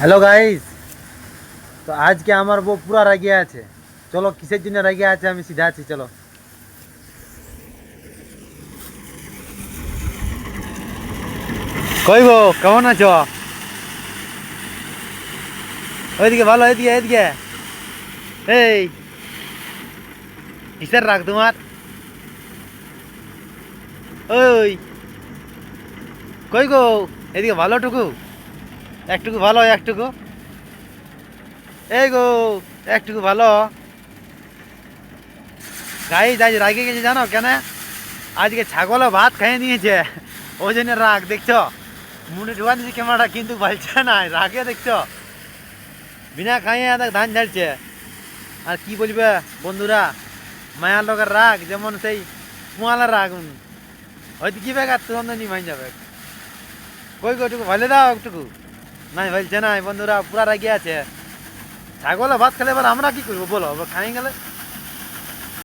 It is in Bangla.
হ্যালো গাইস তো আজকে আমার বউ পুরা রাগিয়ে আছে। চলো, কিসের জন্য রাগিয়ে আছে আমি সিধা আছি, চলো। কই গো কেমন আছো? ওইদিকে ভালো, এদিকে এদিকে। এই, কিসের রাগ তোমার? ওই, কই গো? এদিকে ভালো টুকু? একটুকু ভালো, একটুকু। এই গো, একটুকু ভালো। গাই যাই রাগে গেছে জানো, কেন? আজকে ছাগলও ভাত খাইয়ে নিয়েছে। ওই জন্য রাগ, দেখছ? মুনে ঢুকা দিয়েছে ক্যামেরাটা, কিন্তু বলছে না, রাগে দেখছ? বিনা খাইয়ে ধান ঝাড়ছে। আর কি বলবে বন্ধুরা? মায়ার লোকের রাগ, যেমন সেই কুয়ালার রাগ। হয়তো কি বেকার তুরন্ত নি মাই যাবে। কই গো, একটুকু ভালো দাও, একটুকু। নাই বলছে না বন্ধুরা, পুরা রাগিয়ে আছে। ছাগলে ভাত খেলে এবার আমরা কি করব? বলো খাই গেলে